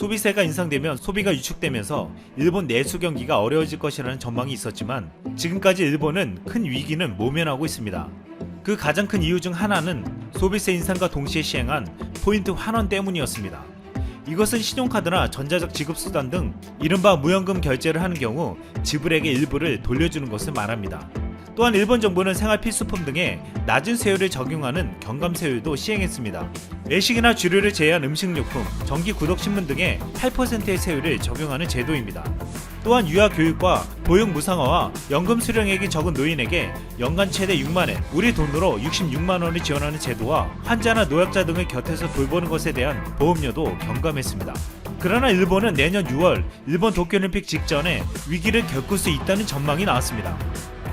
소비세가 인상되면 소비가 위축되면서 일본 내수 경기가 어려워질 것이라는 전망이 있었지만 지금까지 일본은 큰 위기는 모면하고 있습니다. 그 가장 큰 이유 중 하나는 소비세 인상과 동시에 시행한 포인트 환원 때문이었습니다. 이것은 신용카드나 전자적 지급수단 등 이른바 무연금 결제를 하는 경우 지불액의 일부를 돌려주는 것을 말합니다. 또한 일본 정부는 생활 필수품 등에 낮은 세율을 적용하는 경감 세율도 시행했습니다. 외식이나 주류를 제외한 음식료품, 정기 구독 신문 등에 8%의 세율을 적용하는 제도입니다. 또한 유아 교육과 보육 무상화와 연금 수령액이 적은 노인에게 연간 최대 6만 엔, 우리 돈으로 66만 원을 지원하는 제도와 환자나 노약자 등을 곁에서 돌보는 것에 대한 보험료도 경감했습니다. 그러나 일본은 내년 6월 일본 도쿄올림픽 직전에 위기를 겪을 수 있다는 전망이 나왔습니다.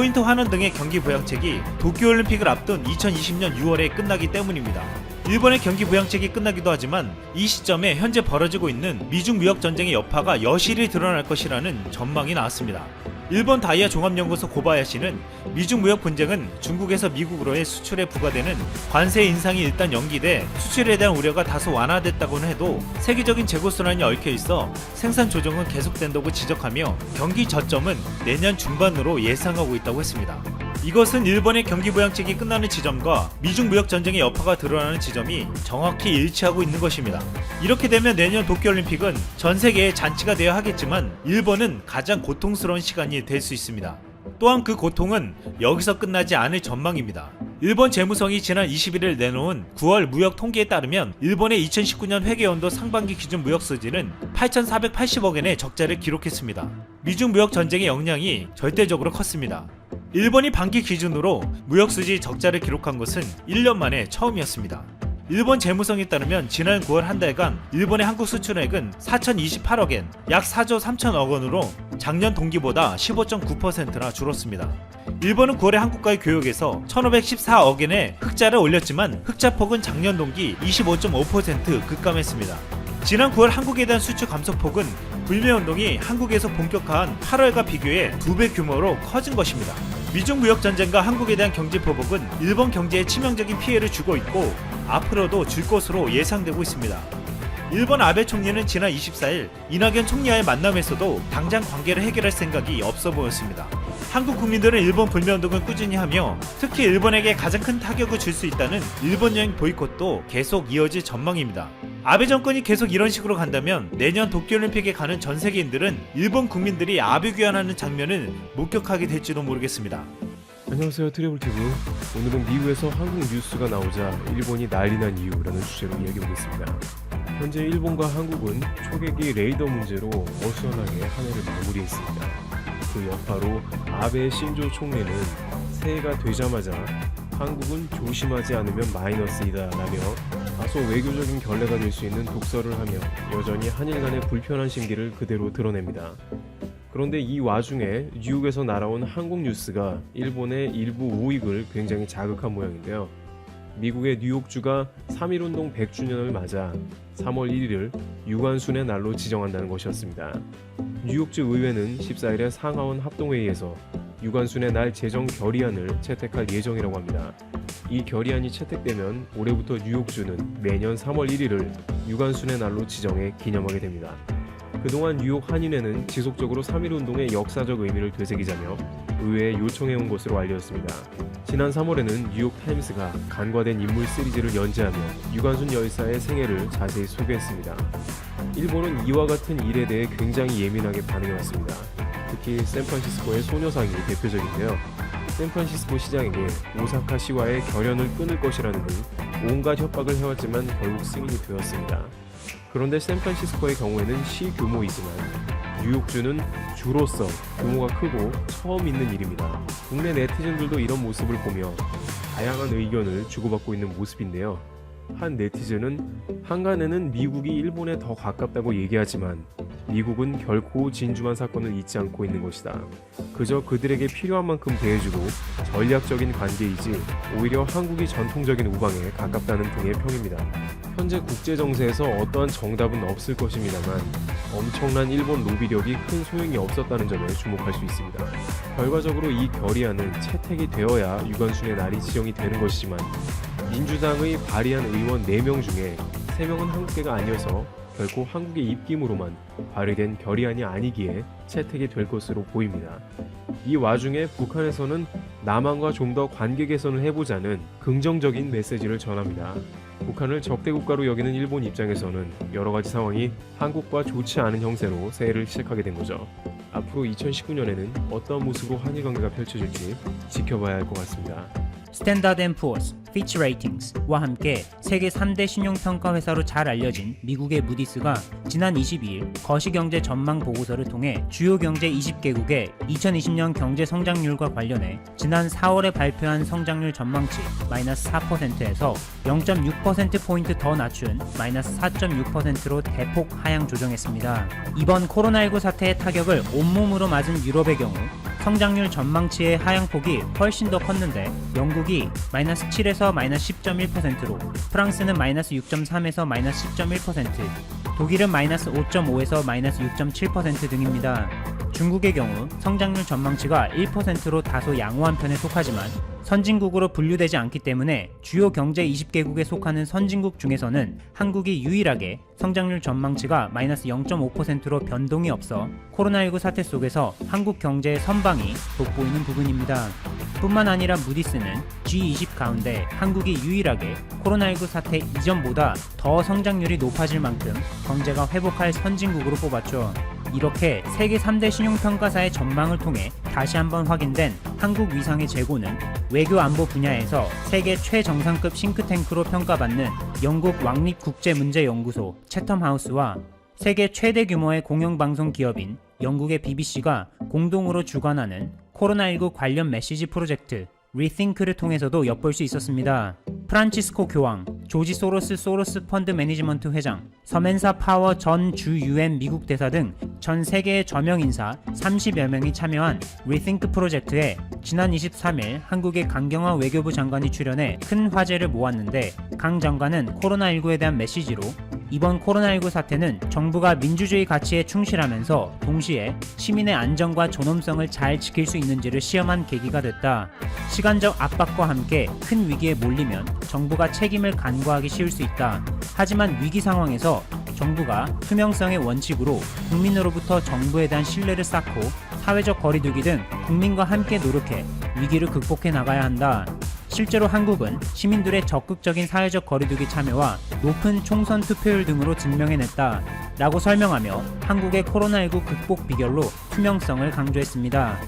포인트 환원 등의 경기 부양책이 도쿄올림픽을 앞둔 2020년 6월에 끝나기 때문입니다. 일본의 경기 부양책이 끝나기도 하지만 이 시점에 현재 벌어지고 있는 미중 무역 전쟁의 여파가 여실히 드러날 것이라는 전망이 나왔습니다. 일본 다이아 종합연구소 고바야시는 미중 무역 분쟁은 중국에서 미국으로의 수출에 부과되는 관세 인상이 일단 연기돼 수출에 대한 우려가 다소 완화됐다고는 해도 세계적인 재고 순환이 얽혀 있어 생산 조정은 계속된다고 지적하며 경기 저점은 내년 중반으로 예상하고 있다고 했습니다. 이것은 일본의 경기 부양책이 끝나는 지점과 미중 무역 전쟁의 여파가 드러나는 지점이 정확히 일치하고 있는 것입니다. 이렇게 되면 내년 도쿄올림픽은 전 세계의 잔치가 되어야 하겠지만 일본은 가장 고통스러운 시간이 될 수 있습니다. 또한 그 고통은 여기서 끝나지 않을 전망입니다. 일본 재무성이 지난 21일 내놓은 9월 무역 통계에 따르면 일본의 2019년 회계연도 상반기 기준 무역 수지는 8,480억 엔의 적자를 기록했습니다. 미중 무역 전쟁의 영향이 절대적으로 컸습니다. 일본이 반기 기준으로 무역 수지 적자를 기록한 것은 1년 만에 처음이었습니다. 일본 재무성에 따르면 지난 9월 한 달간 일본의 한국 수출액은 4,028억 엔, 약 4조 3천억 원으로 작년 동기보다 15.9%나 줄었습니다. 일본은 9월에 한국과의 교역에서 1,514억 엔의 흑자를 올렸지만 흑자폭은 작년 동기 25.5% 급감했습니다. 지난 9월 한국에 대한 수출 감소폭은 불매 운동이 한국에서 본격화한 8월과 비교해 두 배 규모로 커진 것입니다. 미중 무역 전쟁과 한국에 대한 경제 보복은 일본 경제에 치명적인 피해를 주고 있고 앞으로도 줄 것으로 예상되고 있습니다. 일본 아베 총리는 지난 24일 이낙연 총리와의 만남에서도 당장 관계를 해결할 생각이 없어 보였습니다. 한국 국민들은 일본 불매운동을 꾸준히 하며 특히 일본에게 가장 큰 타격을 줄 수 있다는 일본 여행 보이콧도 계속 이어질 전망입니다. 아베 정권이 계속 이런 식으로 간다면 내년 도쿄올림픽에 가는 전 세계인들은 일본 국민들이 아베 귀환하는 장면을 목격하게 될지도 모르겠습니다. 안녕하세요. 트래블티브. 오늘은 미국에서 한국 뉴스가 나오자 일본이 난리 난 이유라는 주제로 이야기해보겠습니다. 현재 일본과 한국은 초계기 레이더 문제로 어수선하게 한 해를 마무리했습니다. 그 여파로 아베 신조 총리는 새해가 되자마자 한국은 조심하지 않으면 마이너스이다 라며 다소 외교적인 결례가 될 수 있는 독서를 하며 여전히 한일 간의 불편한 심기를 그대로 드러냅니다 그런데 이 와중에 뉴욕에서 날아온 한국 뉴스가 일본의 일부 우익을 굉장히 자극한 모양인데요. 미국의 뉴욕주가 3.1운동 100주년을 맞아 3월 1일을 유관순의 날로 지정한다는 것이었습니다. 뉴욕주 의회는 14일에 상하원 합동회의에서 유관순의 날 제정 결의안을 채택할 예정이라고 합니다. 이 결의안이 채택되면 올해부터 뉴욕주는 매년 3월 1일을 유관순의 날로 지정해 기념하게 됩니다. 그동안 뉴욕 한인회는 지속적으로 3.1 운동의 역사적 의미를 되새기자며 의회에 요청해온 것으로 알려졌습니다. 지난 3월에는 뉴욕 타임스가 간과된 인물 시리즈를 연재하며 유관순 열사의 생애를 자세히 소개했습니다. 일본은 이와 같은 일에 대해 굉장히 예민하게 반응해왔습니다. 특히 샌프란시스코의 소녀상이 대표적인데요. 샌프란시스코 시장에게 오사카 시와의 결연을 끊을 것이라는 등 온갖 협박을 해왔지만 결국 승인이 되었습니다. 그런데 샌프란시스코의 경우에는 시 규모이지만 뉴욕주는 주로서 규모가 크고 처음 있는 일입니다. 국내 네티즌들도 이런 모습을 보며 다양한 의견을 주고받고 있는 모습인데요. 한 네티즌은 한간에는 미국이 일본에 더 가깝다고 얘기하지만 미국은 결코 진주만 사건을 잊지 않고 있는 것이다. 그저 그들에게 필요한 만큼 대해주고 전략적인 관계이지 오히려 한국이 전통적인 우방에 가깝다는 등의 평입니다. 현재 국제 정세에서 어떠한 정답은 없을 것입니다만 엄청난 일본 로비력이 큰 소용이 없었다는 점에 주목할 수 있습니다. 결과적으로 이 결의안은 채택이 되어야 유관순의 날이 지정이 되는 것이지만 민주당의 발의한 의원 4명 중에 3명은 한국계가 아니어서 결코 한국의 입김으로만 발휘된 결의안이 아니기에 채택이 될 것으로 보입니다. 이 와중에 북한에서는 남한과 좀 더 관계 개선을 해보자는 긍정적인 메시지를 전합니다. 북한을 적대 국가로 여기는 일본 입장에서는 여러 가지 상황이 한국과 좋지 않은 형세로 새해를 시작하게 된 거죠. 앞으로 2019년에는 어떤 모습으로 한일 관계가 펼쳐질지 지켜봐야 할 것 같습니다. 스탠다드 앤 푸어스, 피치 레이팅스와 함께 세계 3대 신용평가 회사로 잘 알려진 미국의 무디스가 지난 22일 거시경제 전망 보고서를 통해 주요 경제 20개국의 2020년 경제 성장률과 관련해 지난 4월에 발표한 성장률 전망치 마이너스 4%에서 0.6%포인트 더 낮춘 마이너스 4.6%로 대폭 하향 조정했습니다. 이번 코로나19 사태의 타격을 온몸으로 맞은 유럽의 경우 성장률 전망치의 하향폭이 훨씬 더 컸는데 영국이 마이너스 7에서 마이너스 10.1%로 프랑스는 마이너스 6.3에서 마이너스 10.1% 독일은 마이너스 5.5에서 마이너스 6.7% 등입니다. 중국의 경우 성장률 전망치가 1%로 다소 양호한 편에 속하지만 선진국으로 분류되지 않기 때문에 주요 경제 20개국에 속하는 선진국 중에서는 한국이 유일하게 성장률 전망치가 마이너스 0.5%로 변동이 없어 코로나19 사태 속에서 한국 경제의 선방이 돋보이는 부분입니다. 뿐만 아니라 무디스는 G20 가운데 한국이 유일하게 코로나19 사태 이전보다 더 성장률이 높아질 만큼 경제가 회복할 선진국으로 뽑았죠. 이렇게 세계 3대 신용평가사의 전망을 통해 다시 한번 확인된 한국 위상의 재고는 외교 안보 분야에서 세계 최정상급 싱크탱크로 평가받는 영국 왕립국제문제연구소 채텀하우스와 세계 최대 규모의 공영방송 기업인 영국의 BBC가 공동으로 주관하는 코로나19 관련 메시지 프로젝트 리띵크를 통해서도 엿볼 수 있었습니다. 프란치스코 교황, 조지 소로스 소로스 펀드 매니지먼트 회장, 서멘사 파워 전 주 유엔 미국 대사 등 전 세계의 저명 인사 30여 명이 참여한 리띵크 프로젝트에 지난 23일 한국의 강경화 외교부 장관이 출연해 큰 화제를 모았는데 강 장관은 코로나19에 대한 메시지로 이번 코로나19 사태는 정부가 민주주의 가치에 충실하면서 동시에 시민의 안전과 존엄성을 잘 지킬 수 있는지를 시험한 계기가 됐다. 시간적 압박과 함께 큰 위기에 몰리면 정부가 책임을 간과하기 쉬울 수 있다. 하지만 위기 상황에서 정부가 투명성의 원칙으로 국민으로부터 정부에 대한 신뢰를 쌓고 사회적 거리두기 등 국민과 함께 노력해 위기를 극복해 나가야 한다. 실제로 한국은 시민들의 적극적인 사회적 거리두기 참여와 높은 총선 투표율 등으로 증명해냈다. 라고 설명하며 한국의 코로나19 극복 비결로 투명성을 강조했습니다.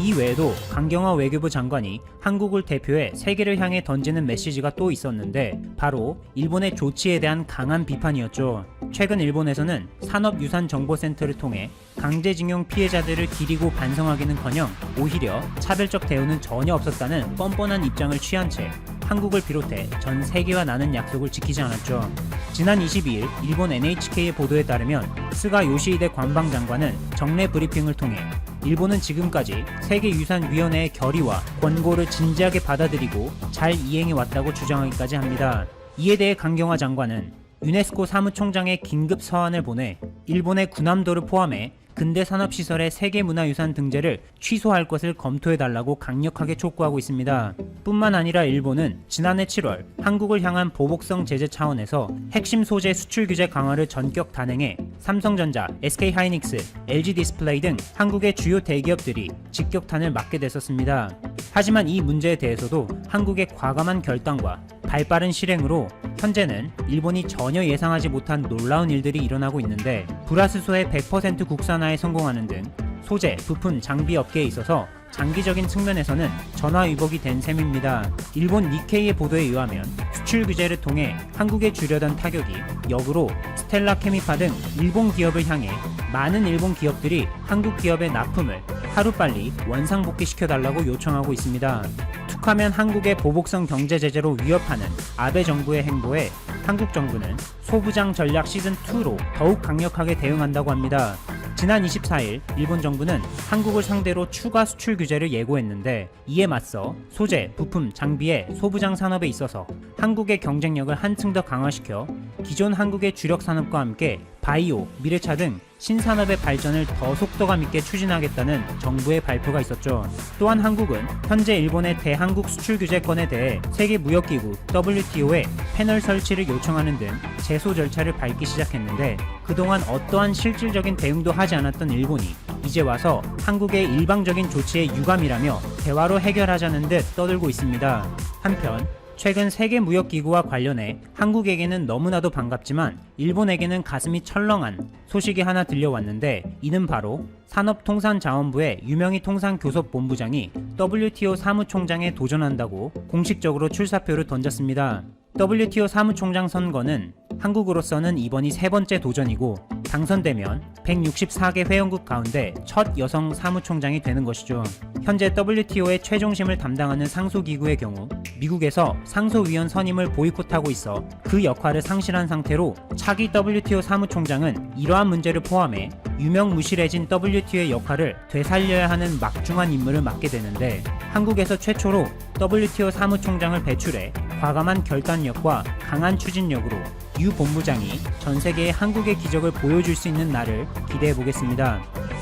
이 외에도 강경화 외교부 장관이 한국을 대표해 세계를 향해 던지는 메시지가 또 있었는데 바로 일본의 조치에 대한 강한 비판이었죠. 최근 일본에서는 산업유산정보센터를 통해 강제징용 피해자들을 기리고 반성하기는커녕 오히려 차별적 대우는 전혀 없었다는 뻔뻔한 입장을 취한 채 한국을 비롯해 전 세계와 나는 약속을 지키지 않았죠. 지난 22일 일본 NHK의 보도에 따르면 스가 요시히데 관방장관은 정례 브리핑을 통해 일본은 지금까지 세계유산위원회의 결의와 권고를 진지하게 받아들이고 잘 이행해 왔다고 주장하기까지 합니다. 이에 대해 강경화 장관은 유네스코 사무총장의 긴급 서한을 보내 일본의 군함도를 포함해 근대 산업 시설의 세계문화유산 등재를 취소할 것을 검토해달라고 강력하게 촉구하고 있습니다. 뿐만 아니라 일본은 지난해 7월 한국을 향한 보복성 제재 차원에서 핵심 소재 수출 규제 강화를 전격 단행해 삼성전자, SK하이닉스, LG디스플레이 등 한국의 주요 대기업들이 직격탄을 맞게 됐었습니다. 하지만 이 문제에 대해서도 한국의 과감한 결단과 발빠른 실행으로 현재는 일본이 전혀 예상하지 못한 놀라운 일들이 일어나고 있는데 불화수소의 100% 국산화에 성공하는 등 소재, 부품, 장비 업계에 있어서 장기적인 측면에서는 전화 위복이 된 셈입니다. 일본 니케이의 보도에 의하면 수출 규제를 통해 한국에 주려던 타격이 역으로 스텔라 케미파 등 일본 기업을 향해 많은 일본 기업들이 한국 기업의 납품을 하루빨리 원상복귀시켜달라고 요청하고 있습니다. 툭하면 한국의 보복성 경제 제재로 위협하는 아베 정부의 행보에 한국 정부는 소부장 전략 시즌2로 더욱 강력하게 대응한다고 합니다. 지난 24일 일본 정부는 한국을 상대로 추가 수출 규제를 예고했는데 이에 맞서 소재, 부품, 장비의 소부장 산업에 있어서 한국의 경쟁력을 한층 더 강화시켜 기존 한국의 주력 산업과 함께 바이오, 미래차 등 신산업의 발전을 더 속도감 있게 추진하겠다는 정부의 발표가 있었죠. 또한 한국은 현재 일본의 대한국 수출 규제권에 대해 세계 무역기구 WTO에 패널 설치를 요청하는 등 제소 절차를 밟기 시작했는데 그동안 어떠한 실질적인 대응도 하지 않았던 일본이 이제 와서 한국의 일방적인 조치에 유감이라며 대화로 해결하자는 듯 떠들고 있습니다. 한편 최근 세계 무역 기구와 관련해 한국에게는 너무나도 반갑지만 일본에게는 가슴이 철렁한 소식이 하나 들려왔는데 이는 바로 산업통상자원부의 유명희 통상교섭본부장이 WTO 사무총장에 도전한다고 공식적으로 출사표를 던졌습니다. WTO 사무총장 선거는 한국으로서는 이번이 세 번째 도전이고 당선되면 164개 회원국 가운데 첫 여성 사무총장이 되는 것이죠. 현재 WTO의 최종심을 담당하는 상소기구의 경우 미국에서 상소위원 선임을 보이콧하고 있어 그 역할을 상실한 상태로 차기 WTO 사무총장은 이러한 문제를 포함해 유명무실해진 WTO의 역할을 되살려야 하는 막중한 임무를 맡게 되는데 한국에서 최초로 WTO 사무총장을 배출해 과감한 결단력과 강한 추진력으로 유 본부장이 전 세계에 한국의 기적을 보여줄 수 있는 날을 기대해 보겠습니다.